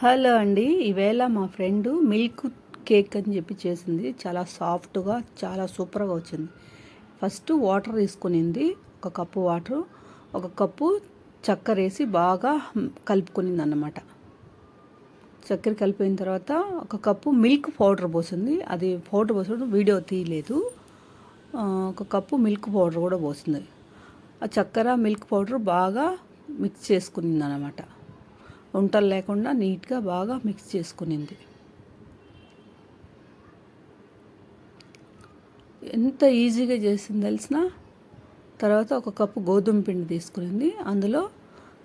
Hello అండి. ఈవేళ మా ఫ్రెండ్ మిల్క్ కేక్ అని చెప్పి చేసింది. చాలా సాఫ్ట్గా చాలా సూపర్గా వచ్చింది. ఫస్ట్ వాటర్ తీసుకునింది. ఒక కప్పు వాటర్ ఒక కప్పు చక్కెర వేసి బాగా కలుపుకునింది అన్నమాట చక్కెర కలిపిన తర్వాత ఒక కప్పు మిల్క్ పౌడర్ పోసింది. అది పౌడర్ పోసినప్పుడు వీడియో తీయలేదు. ఒక కప్పు మిల్క్ పౌడర్ కూడా పోసింది. ఆ చక్కెర మిల్క్ పౌడర్ బాగా మిక్స్ చేసుకునింది అనమాట వంటలు లేకుండా నీట్గా బాగా మిక్స్ చేసుకునింది. ఎంత ఈజీగా చేసింది తెలిసిన తర్వాత ఒక కప్పు గోధుమ పిండి తీసుకునింది. అందులో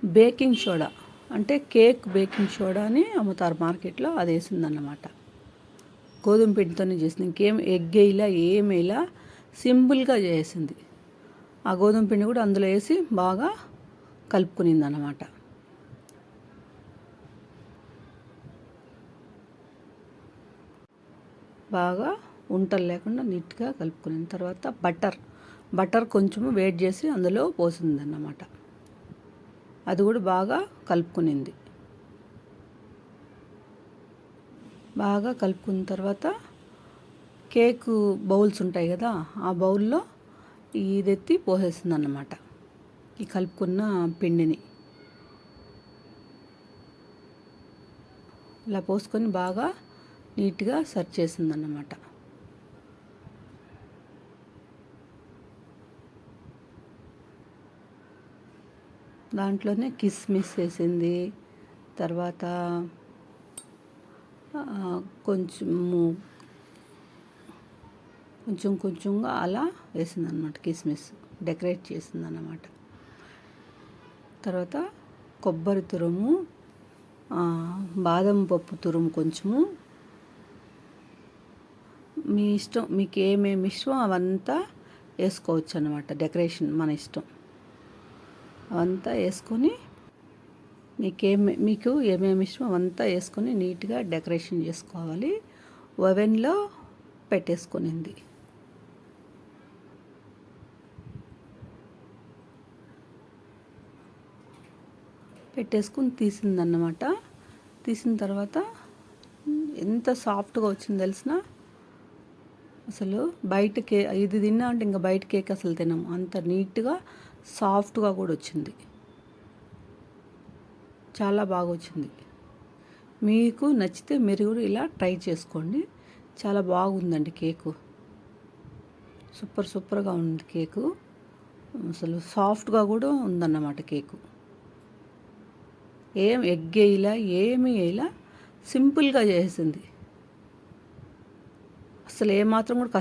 బేకింగ్ సోడా అంటే కేక్ బేకింగ్ సోడా అని అమ్ముతారు మార్కెట్లో అది వేసిందన్నమాట. గోధుమ పిండితోనే చేసింది. ఇంకేం ఎగ్ వేయలా ఏం వేయలా సింపుల్గా చేసింది. ఆ గోధుమ పిండి కూడా అందులో వేసి బాగా కలుపుకునింది అన్నమాట బాగా ఉంటలు లేకుండా నీట్గా కలుపుకున్న తర్వాత బటర్ బటర్ కొంచెము వేడి చేసి అందులో పోసింది అన్నమాట అది కూడా బాగా కలుపుకునింది. బాగా కలుపుకున్న తర్వాత కేక్ బౌల్స్ ఉంటాయి కదా ఆ బౌల్లో ఇదెత్తి పోసేసింది అన్నమాట ఈ కలుపుకున్న పిండిని. ఇలా పోసుకొని బాగా నీట్గా సర్వ్ చేసిందన్నమాట. దాంట్లోనే కిస్మిస్ వేసింది తర్వాత కొంచెము కొంచెం కొంచెంగా అలా వేసిందనమాట కిస్మిస్ డెకరేట్ చేసిందన్నమాట. తర్వాత కొబ్బరి తురుము బాదం పప్పు తురుము కొంచెము మీ ఇష్టం మీకు ఏమేమి ఇష్టం అవంతా వేసుకోవచ్చు అనమాట డెకరేషన్ మన ఇష్టం. అవంతా వేసుకొని మీకేమి మీకు ఏమేమి ఇష్టం అవంతా వేసుకొని నీట్గా డెకరేషన్ చేసుకోవాలి. ఓవెన్లో పెట్టేసుకునింది. పెట్టేసుకుని తీసిందన్నమాట. తీసిన తర్వాత ఎంత సాఫ్ట్గా వచ్చింది తెలిసిన అసలు బయట కే ఇది తిన్నా అంటే ఇంకా బయట కేక్ అసలు తినము. అంత నీట్గా సాఫ్ట్గా కూడా వచ్చింది. చాలా బాగా వచ్చింది. మీకు నచ్చితే మీరు కూడా ఇలా ట్రై చేసుకోండి. చాలా బాగుందండి కేకు. సూపర్ సూపర్గా ఉంది కేకు. అసలు సాఫ్ట్గా కూడా ఉందన్నమాట కేకు. ఏం ఎగ్ వేయలా ఏమీ వేయలా సింపుల్గా చేసింది. అసలు ఏమాత్రం కూడా కష్టం